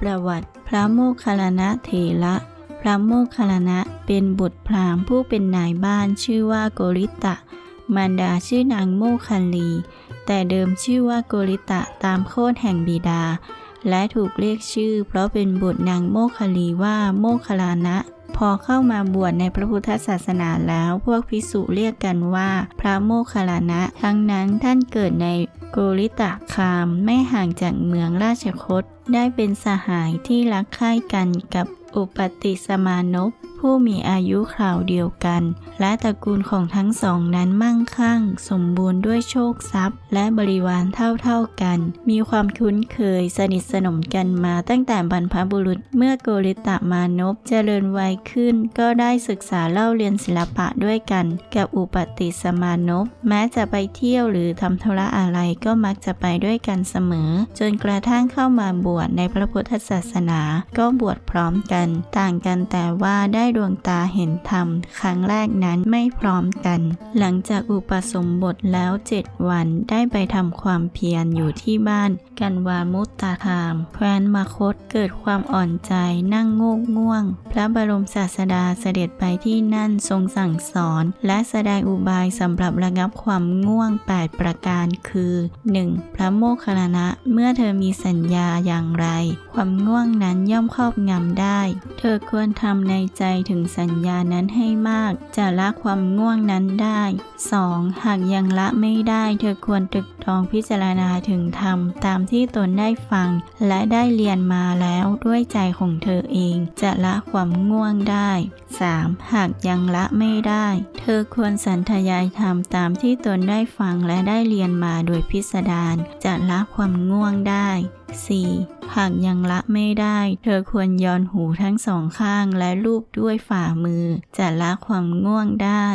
ประวัติพระโมคคัลลานะเถระ พระโมคคัลลานะเป็นบุตรพราหมณ์ผู้เป็นนายบ้านชื่อว่าโกริตะ มารดาชื่อนางโมคคัลลี แต่เดิมชื่อว่าโกริตะตามโคดแห่งบิดา และถูกเรียกชื่อ เพราะเป็นบุตรนางโมคคลีว่าโมคคลานะ พอเข้ามาบวชในพระพุทธศาสนาแล้ว พวกภิกษุเรียกกันว่าพระโมคคัลลานะ ทั้งนั้นท่านเกิดในโกริตะคามไม่ห่างจากเมืองราชคตได้เป็นสหายที่รักใคร่กันกับอุปติสมานพ ผู้มีอายุคราวเดียวกัน และตระกูลของทั้งสองนั้นมั่งคั่ง สมบูรณ์ด้วยโชคทรัพย์ และบริวารเท่าๆกัน มีความคุ้นเคยสนิทสนมกันมาตั้งแต่บรรพบุรุษเมื่อโกริตะมานพเจริญวัยขึ้น ก็ได้ศึกษาเล่าเรียนศิลปะด้วยกัน กับอุปติสมานพแม้จะไปเที่ยวหรือทำธุระอะไรก็มักจะไปด้วยกันเสมอ จนกระทั่งเข้ามาบวชในพระพุทธศาสนา ก็บวชพร้อมกัน ต่างกันแต่ว่าได้ดวงตาเห็นธรรม ครั้งแรกนั้นไม่พร้อมกัน หลังจากอุปสมบทแล้วเจ็ดวันได้ไปทำความเพียรอยู่ที่บ้าน กันวามุตตาคาม แคว้นมาคตเกิดความอ่อนใจนั่งโงกง่วง พระบรมศาสดาเสด็จไปที่นั่นทรงสั่งสอน และแสดงอุบายสำหรับระงับความง่วง 8 ประการคือ 1. พระโมคคัลลานะเมื่อเธอมีสัญญาอย่างไร ความง่วงนั้นย่อมครอบงำได้ เธอควรทำในใจถึงสัญญานั้นให้มาก จะละความง่วงนั้นได้ 2. หากยังละไม่ได้ เธอควรตรึก องพิจารณาถึงธรรมตามที่ตนได้ฟัง และได้เรียนมาแล้วด้วยใจของเธอเอง จะละความง่วงได้ 3. หากยังละไม่ได้ เธอควรสันทยายธรรมตามที่ตนได้ฟังและได้เรียนมาโดยพิสดารจะละความง่วงได้ 4. หากยังละไม่ได้ เธอควรย้อนหูทั้งสองข้างและลูบด้วยฝ่ามือ จะละความง่วงได้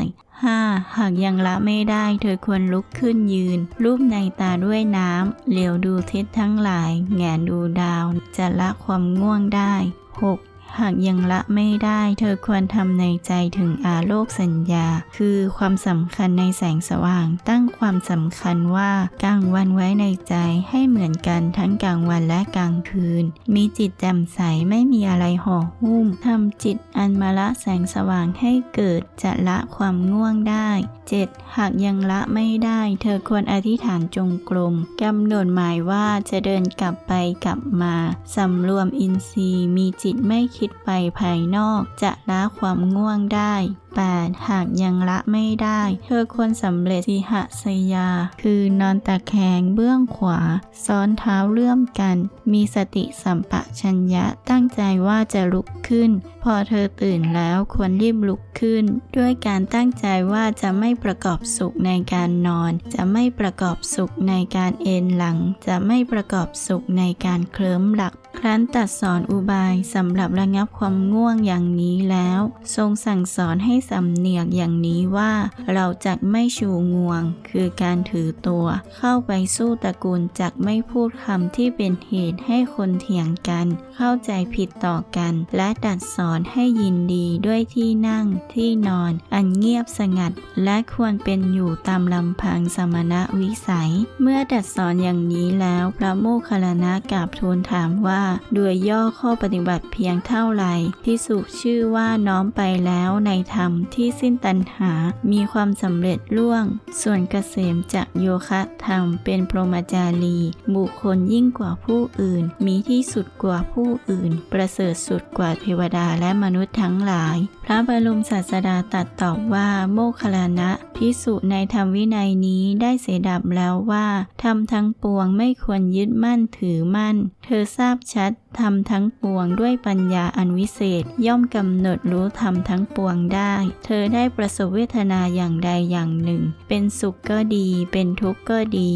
5. หากยังละไม่ได้ เธอควรลุกขึ้นยืน รูปในตาด้วยน้ำ เหลียวดูทิศทั้งหลาย แงนดูดาว จะละความง่วงได้ 6. หากยังละไม่ได้ เธอควรทำในใจถึงอาโลกสัญญา คือความสำคัญในแสงสว่าง ตั้งความสำคัญว่ากลางวันไว้ในใจให้เหมือนกันทั้งกลางวันและกลางคืน มีจิตแจ่มใสไม่มีอะไรห่อหุ้มทำจิตอันมาละแสงสว่างให้เกิดจะละความง่วงได้ 7. หากยังละไม่ได้ เธอควรอธิษฐานจงกรมกำหนดหมายว่าจะเดินกลับไปกลับมาสำรวมอินทรีย์มีจิตไม่คิดคิดไปภายนอกจะละความง่วงได้ 8. หากยังละไม่ได้ เธอควรสำเร็จสิหสยา คือนอนตะแคงเบื้องขวา ซ้อนเท้าเลื่อมกัน มีสติสัมปชัญญะตั้งใจว่าจะลุกขึ้น พอเธอตื่นแล้วควรรีบลุกขึ้น ด้วยการตั้งใจว่าจะไม่ประกอบสุขในการนอน จะไม่ประกอบสุขในการเอนหลัง จะไม่ประกอบสุขในการเคลิ้มหลักครั้นตัดสอนอุบายสำหรับระงับความง่วงอย่างนี้แล้ว ทรงสั่งสอนให้สำเนียกอย่างนี้ว่า เราจักไม่ชูงวง คือการถือตัว เข้าไปสู้ตระกูลจักไม่พูดคำที่เป็นเหตุให้คนเถียงกัน เข้าใจผิดต่อกัน และดัดสอนให้ยินดีด้วยที่นั่งที่นอน อันเงียบสงัด และควรเป็นอยู่ตามลำพังสมณะวิสัย เมื่อดัดสอนอย่างนี้แล้วพระโมคคัลลานะกราบทูลถามว่าโดยย่อข้อปฏิบัติเพียงเท่าไหร่พิสุชื่อว่าน้อมไปแล้วในธรรมที่สิ้นตัณหา มีความสำเร็จล่วง ส่วนเกษมจากโยคะธรรมเป็นพรหมจารี บุคคลยิ่งกว่าผู้อื่น มีที่สุดกว่าผู้อื่น ประเสริฐสุดกว่าเทวดาและมนุษย์ทั้งหลายพระบรมศาสดาตรัสตอบว่าโมคคลานะพิสุในธรรมวินัยนี้ได้เสดับแล้วว่าทำทั้งปวงไม่ควรยึดมั่นถือมั่น เธอทราบชัดทำทั้งปวงด้วยปัญญาอันวิเศษ ย่อมกำหนดรู้ธรรมทั้งปวงได้ เธอได้ประสบเวทนาอย่างใดอย่างหนึ่ง เป็นสุขก็ดี เป็นทุกข์ก็ดี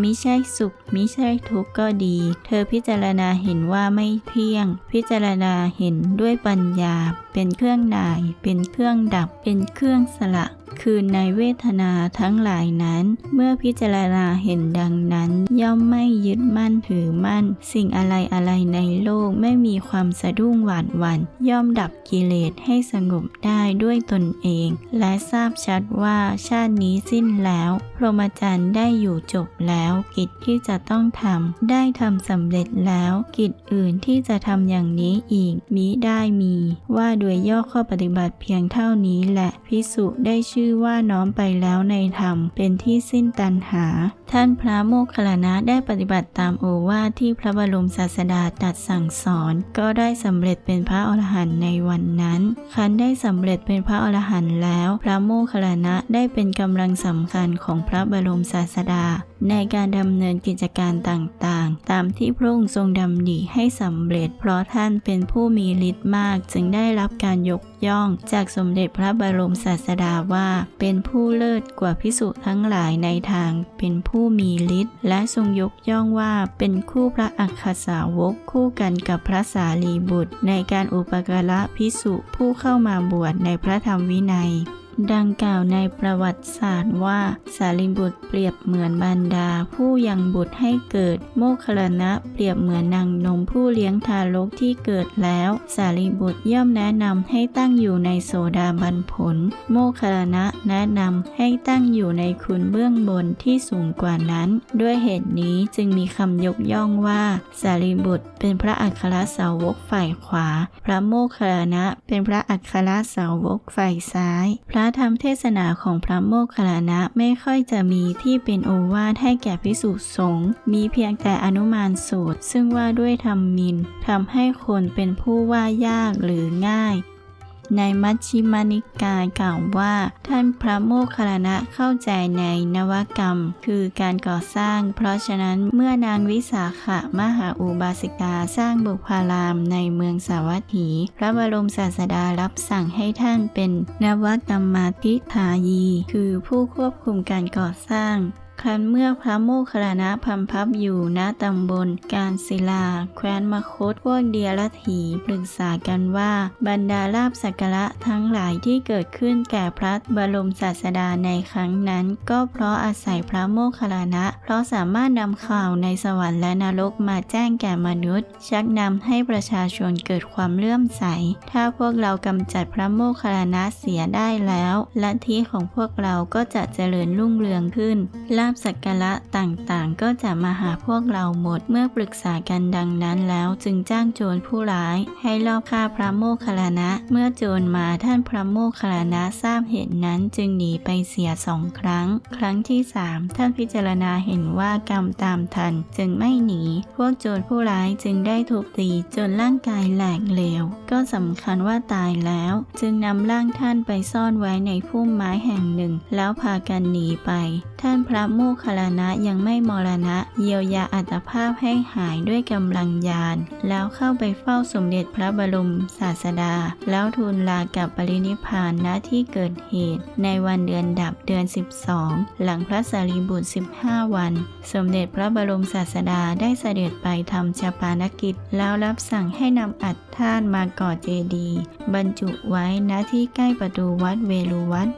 มิใช่สุขมิใช่ทุกข์ก็ดี เธอพิจารณาเห็นว่าไม่เที่ยง พิจารณาเห็นด้วยปัญญา เป็นเครื่องนาเป็นเครื่องดับเป็นเครื่องสละ คือในเวทนาทั้งหลายนั้น เมื่อพิจารณาเห็นดังนั้น ย่อมไม่ยึดมั่นถือมั่น สิ่งอะไรอะไรในโลกไม่มีความสะดุ้งหวาดหวัน่นย่อมดับกิเลสให้สงบได้ด้วยตนเอง และทราบชัดว่าชาตินี้สิ้นแล้ว พรหมจรรย์ได้อยู่จบแล้วกิจที่จะต้องทำได้ทำสำเร็จแล้ว กิจอื่นที่จะทำอย่างนี้อีกมิได้มี ว่าโดยย่อข้อปฏิบัติเพียงเท่านี้แหละพิสุได้ชื่อื่อว่าน้อมไปแล้วในธรรมเป็นที่สิ้นตัณหา ท่านพระโมคคัลลานะได้ปฏิบัติตามโอวาทที่พระบรมศาสดาตรัดสั่งสอน ก็ได้สำเร็จเป็นพระอรหันต์ในวันนั้น คันได้สำเร็จเป็นพระอรหันต์แล้ว พระโมคคัลลานะได้เป็นกำลังสำคัญของพระบรมศาสดา ในการดำเนินกิจการต่างๆ ตามที่พระองค์ทรงดำริให้สำเร็จ เพราะท่านเป็นผู้มีฤทธิ์มาก จึงได้รับการยกย่อง จากสมเด็จพระบรมศาสดาว่าเป็นผู้เลิศกว่าพิสุทั้งหลายในทาง เป็นผู้มีฤทธิ์และทรงยกย่องว่าเป็นคู่พระอัคคสาวกคู่กันกับพระสารีบุตร ในการอุปการะพิสุผู้เข้ามาบวชในพระธรรมวินัย ดังกล่าวในประวัติศาสตร์ว่าสารีบุตรเปรียบเหมือนบรรดา ผู้ยังบุตรให้เกิด โมคลนะเปรียบเหมือนนางนมผู้เลี้ยงทารกที่เกิดแล้ว สารีบุตรย่อมแนะนำให้ตั้งอยู่ในโสดาบันผล โมคลนะแนะนำให้ตั้งอยู่ในคุณเบื้องบนที่สูงกว่านั้น ด้วยเหตุนี้จึงมีคำยกย่องว่า สารีบุตรเป็นพระอัครสาวกฝ่ายขวา พระโมคคลนะเป็นพระอัครสาวกฝ่ายซ้าย พระธรรมเทศนาของพระโมคคัลลานะไม่ค่อยจะมีที่เป็นโอวาทให้แก่พิสุสงฆ์มีเพียงแต่อนุมานสูตร ซึ่งว่าด้วยธรรมมินทำให้คนเป็นผู้ว่ายากหรือง่าย ในมัชฌิมานิกายกล่าวว่า ท่านพระโมคคัลลนะเข้าใจในนวกรรม คือการก่อสร้าง เพราะฉะนั้นเมื่อนางวิสาขะมหาอุบาสิกาสร้างบุพารามในเมืองสาวัตถี พระบรมศาสดารับสั่งให้ท่านเป็นนวกรรมาธิทายี คือผู้ควบคุมการก่อสร้าง ครั้นเมื่อพระโมคคัลลานะพัมพับอยู่ณตำบลการศิลา แคว้นมคตพวกเดียรถีปรึกษากันว่า บรรดาลาบสักการะทั้งหลายที่เกิดขึ้นแก่พระบรมศาสดาในครั้งนั้น ก็เพราะอาศัยพระโมคคัลลานะ เพราะสามารถนำข่าวในสวรรค์และนรกมาแจ้งแก่มนุษย์ ชักนำให้ประชาชนเกิดความเลื่อมใส ถ้าพวกเรากำจัดพระโมคคัลลานะเสียได้แล้วลัทธิของพวกเราก็จะเจริญรุ่งเรืองขึ้นล่าบสักการะต่างๆ ก็จะมาหาพวกเราหมดเมื่อปรึกษากันดังนั้นแล้วจึงจ้างโจรผู้ร้าย ให้ลอบฆ่าพระโมคคัลลานะ เมื่อโจรมาท่านพระโมคคัลลานะทราบเหตุนั้นจึงหนีไปเสียสองครั้ง ครั้งที่สามท่านพิจารณาเห็นว่ากรรมตามทันจึงไม่หนี พวกโจรผู้ร้ายจึงได้ถูกตีจนร่างกายแหลกเหลว ก็สำคัญว่าตายแล้ว จึงนำร่างท่านไปซ่อนไว้ในพุ่มไม้แห่งหนึ่ง แล้วพากันหนีไป ท่านพระโมคคัลลานะยังไม่มรณะ เยียวยาอัตภาพให้หายด้วยกำลังยานแล้วเข้าไปเฝ้าสมเด็จพระบรมศาสดา แล้วทูลลากับปรินิพพานณที่เกิดเหตุ ในวันเดือนดับเดือน 12 หลังพระสารีบุตร 15 วัน สมเด็จพระบรมศาสดาได้เสด็จไปทำชาปานกิจ แล้วรับสั่งให้นำอัฐธาตุมาก่อเจดีย์บรรจุไว้ณที่ใกล้ประตูวัดเวลุวัด